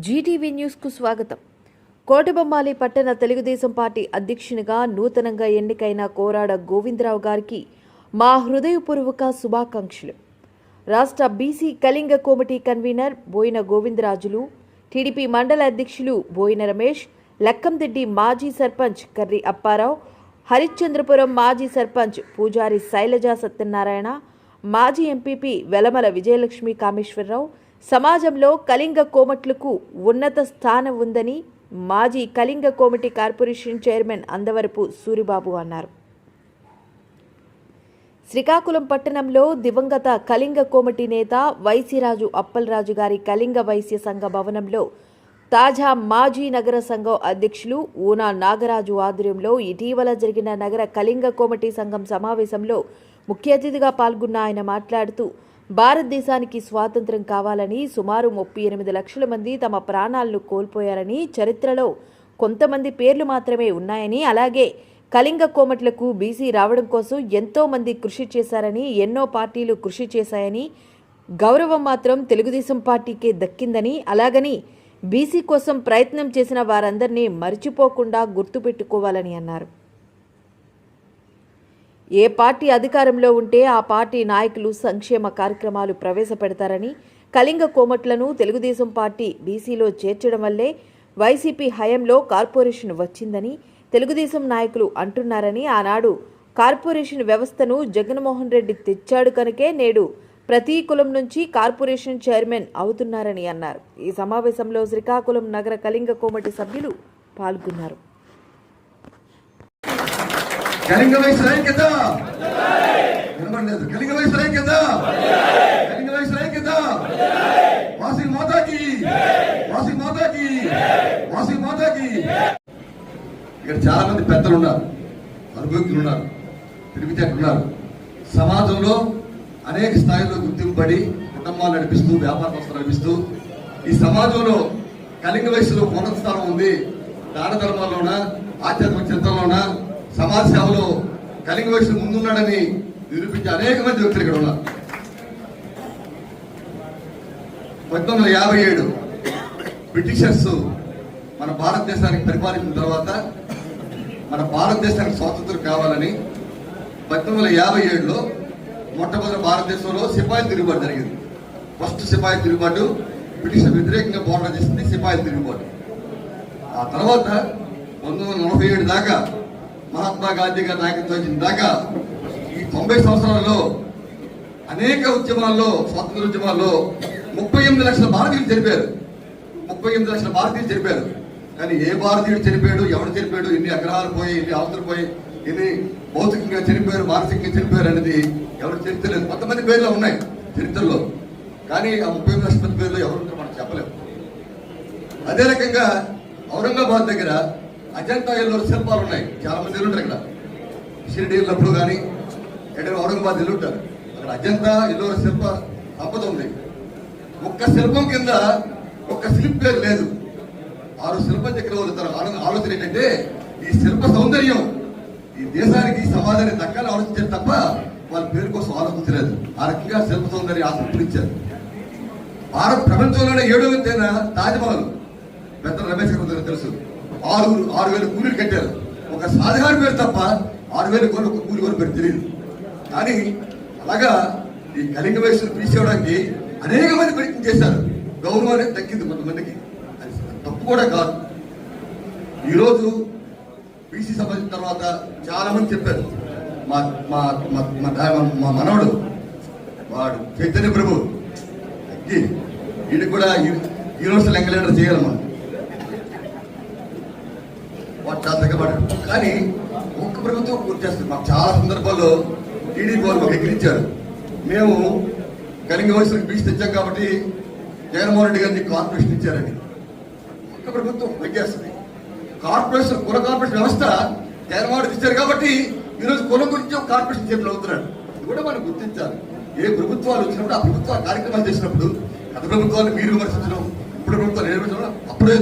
Zee TV న్యూస్కు స్వాగతం. కోటబొమ్మాలి పట్టణ తెలుగుదేశం పార్టీ అధ్యక్షునిగా నూతనంగా ఎన్నికైన కోరాడ గోవిందరావు గారికి మా హృదయపూర్వక శుభాకాంక్షలు. రాష్ట్ర BC Kalinga committee convener Boyina Govindarajulu TDP మండల అధ్యక్షులు బోయిన రమేష్ లక్కందెడ్డి మాజీ సర్పంచ్ కర్రి అప్పారావు హరిశ్చంద్రపురం మాజీ సర్పంచ్ పూజారి శైలజ సత్యనారాయణ మాజీ ఎంపీపీ వెలమల విజయలక్ష్మి కామేశ్వరరావు సమాజంలో కళింగ కోమట్లకు ఉన్నత స్థానం ఉందని మాజీ కళింగ కోమటి కార్పొరేషన్ చైర్మన్ అందవరపు సూరిబాబు అన్నారు. శ్రీకాకుళం పట్టణంలో దివంగత కళింగ కోమటి నేత వైసీరాజు అప్పలరాజు గారి కళింగ వైశ్య సంఘ భవనంలో తాజా మాజీ నగర సంఘం అధ్యక్షులు ఊనా నాగరాజు ఆధ్వర్యంలో ఇటీవల జరిగిన నగర కళింగ కోమటి సంఘం సమావేశంలో ముఖ్య అతిథిగా పాల్గొన్న ఆయన మాట్లాడుతూ భారతదేశానికి స్వాతంత్ర్యం కావాలని సుమారు ముప్పై ఎనిమిది లక్షల మంది తమ ప్రాణాలను కోల్పోయారని చరిత్రలో కొంతమంది పేర్లు మాత్రమే ఉన్నాయని అలాగే కళింగ కోమట్లకు బీసీ రావడం కోసం ఎంతో మంది కృషి చేశారని ఎన్నో పార్టీలు కృషి చేశాయని గౌరవం మాత్రం తెలుగుదేశం పార్టీకే దక్కిందని అలాగని బీసీ కోసం ప్రయత్నం చేసిన వారందరినీ మర్చిపోకుండా గుర్తుపెట్టుకోవాలని అన్నారు. ఏ పార్టీ అధికారంలో ఉంటే ఆ పార్టీ నాయకులు సంక్షేమ కార్యక్రమాలు ప్రవేశపెడతారని కళింగ కోమట్లను తెలుగుదేశం పార్టీ బీసీలో చేర్చడం వల్లే వైసీపీ హయంలో కార్పొరేషన్ వచ్చిందని తెలుగుదేశం నాయకులు అంటున్నారని ఆనాడు కార్పొరేషన్ వ్యవస్థను జగన్మోహన్ రెడ్డి తెచ్చాడు కనుకే నేడు ప్రతి కులం నుంచి కార్పొరేషన్ చైర్మన్ అవుతున్నారని అన్నారు. ఈ సమావేశంలో శ్రీకాకుళం నగర కళింగ కోమటి సభ్యులు పాల్గొన్నారు. ఇక్కడ చాలా మంది పెద్దలు ఉన్నారు. అనుభవజ్ఞులు ఉన్నారు. తెలివితేటలు ఉన్నారు. సమాజంలో అనేక స్థాయిలో గుర్తింపబడి కుటుంబాలు నడిపిస్తూ వ్యాపార సంస్థలు నడిపిస్తూ ఈ సమాజంలో కలింగ వయసులో ఉన్నత స్థానం ఉంది. దాన ధర్మాల్లోన ఆధ్యాత్మిక చింతనలోన సమాజ సేవలో కలింగ వయసు ముందున్నాడని నిరూపించే అనేక మంది వ్యక్తులు ఇక్కడ ఉన్నారు. పంతొమ్మిది వందల యాభై ఏడు బ్రిటిషర్స్ మన భారతదేశానికి పరిపాలించిన తర్వాత మన భారతదేశానికి స్వాతంత్రం కావాలని పంతొమ్మిది వందల యాభై ఏడులో మొట్టమొదటి భారతదేశంలో సిపాయి తిరుగుబాటు జరిగింది. ఫస్ట్ సిపాయి తిరుగుబాటు బ్రిటిష్ వ్యతిరేకంగా పోరాటం చేసింది సిపాయి తిరుగుబాటు. ఆ తర్వాత పంతొమ్మిది వందల నలభై ఏడు దాకా మహాత్మా గాంధీ గారి నాయకత్వం వచ్చిన దాకా ఈ తొంభై సంవత్సరాలలో అనేక ఉద్యమాల్లో స్వాతంత్ర ఉద్యమాల్లో ముప్పై ఎనిమిది లక్షల భారతీయులు చనిపోయారు. ముప్పై ఎనిమిది లక్షల భారతీయులు చనిపోయారు. కానీ ఏ భారతీయుడు చనిపోయాడు? ఎవడు చనిపోయాడు? ఎన్ని అగ్రహాలు పోయి ఎన్ని అవసరం పోయి ఇది భౌతికంగా చనిపోయారు మానసికంగా చనిపోయారు అనేది ఎవరు చరిత్ర లేదు కొంతమంది పేర్లు ఉన్నాయి చరిత్రలో కానీ ఆ ముప్పై లక్షల పేర్లు ఎవరు మనం చెప్పలేము. అదే రకంగా ఔరంగాబాద్ దగ్గర అజంతా ఎల్లూరు శిల్పాలు ఉన్నాయి. చాలా మంది వెళ్ళుంటారు ఇక్కడ. షిరిడి వెళ్ళినప్పుడు కానీ ఎక్కడ ఔరంగాబాద్ వెళ్ళుంటారు అక్కడ అజంతా ఎల్లూరు శిల్ప సంపద ఉంది. ఒక్క శిల్పం కింద ఒక్క శిల్పి పేరు లేదు. ఆరు శిల్పం చక్రవర్తి తన ఆలోచన ఏంటంటే ఈ శిల్ప సౌందర్యం ఈ దేశానికి సమాధానం దక్కాలి ఆలోచించారు తప్ప వాళ్ళ పేరు కోసం ఆలోచించలేదు ఆ రకంగా శిల్ప సౌందర్య ఆసక్తి ఇచ్చారు భారత ప్రపంచంలోనే ఏడో ఎత్తైన తాజ్మహల్ పెద్ద రమేష్ గారు తెలుసు. ఆరు ఆరు వేల కూలీలు కట్టారు. ఒక సాధారణ పేరు తప్ప ఆరు వేల కోట్లు ఒక కూలి కూడా పేరు తెలియదు. కానీ అలాగా ఈ కలింగ వయసును తీసేయడానికి అనేక మంది ప్రయత్నం చేశారు. గౌరవం అనేది కొంతమందికి. అది తప్పు కూడా కాదు. ఈరోజు బీసీ సంబంధించిన తర్వాత చాలా మంది చెప్పారు. మా మా మా మా మనవడు వాడు చైతన్య ప్రభు. తగ్గి వీడు కూడా యూనివర్సల్ ఎంకలేటర్ చేయాలి మనం. వాడు చాలా తగ్గబడ్డాడు కానీ ఒక్క ప్రభుత్వం పూర్తి చేస్తుంది. మాకు చాలా సందర్భాల్లో టీడీపీ వాళ్ళు మాకు ఎక్కిరించారు మేము కలింగ వయసులకు బీచ్ తెచ్చాం కాబట్టి జగన్మోహన్ రెడ్డి గారిని కార్పొరేషన్ ఇచ్చారని. ఒక్క ప్రభుత్వం తగ్గేస్తుంది కార్పొరేషన్ కుల కార్పొరేషన్ వ్యవస్థ జగన్మోహన్ రెడ్డి ఇచ్చారు కాబట్టి ఈరోజు కులం గురించి ఒక కార్పొరేషన్ చేతులు అవుతున్నాడు. ఇది కూడా మనం గుర్తించాలి. ఏ ప్రభుత్వాలు వచ్చినప్పుడు ఆ ప్రభుత్వ కార్యక్రమాలు చేసినప్పుడు గత ప్రభుత్వాలు మీరు విమర్శించడం ఇప్పుడు ప్రభుత్వాలు నిర్మించడం అప్పుడే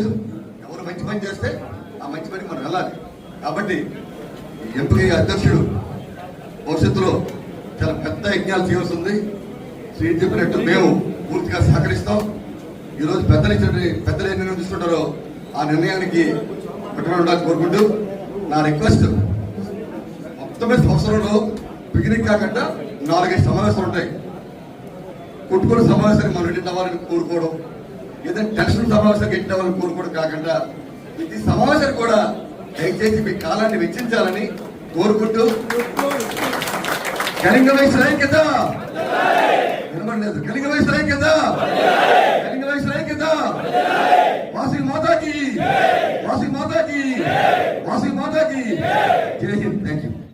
ఎవరు మంచి పని చేస్తే ఆ మంచి పని మనం వెళ్ళాలి. కాబట్టి ఎంపిక అధ్యక్షుడు భవిష్యత్తులో చాలా పెద్ద యజ్ఞాలు చేయవలసి ఉంది శ్రీ చెప్పినట్టు మేము పూర్తిగా సహకరిస్తాం. ఈరోజు పెద్దలు ఇచ్చిన పెద్దలు ఏ నిర్ణయం తీసుకుంటారో ఆ నిర్ణయానికి కట్టుబడి ఉండాలని కోరుకుంటూ నా రిక్వెస్ట్ మొత్తమే సంవత్సరంలో పిక్నిక్ కాకుండా నాలుగైదు సమావేశాలు ఉంటాయి. కుట్టుకున్న సమావేశానికి మనం ఎట్టిన వాళ్ళని కోరుకోవడం ఏదైనా టెన్షన్ సమావేశానికి ఎట్టిన వాళ్ళని కోరుకోవడం కాకుండా ప్రతి సమావేశం కూడా దయచేసి మీ కాలాన్ని వెచ్చించాలని కోరుకుంటూ కలింగ వయసు ఐక్యత వినబడలేదు కలింగ వయసు ఐక్యత রাশি মাতা কি জয় হিন্দ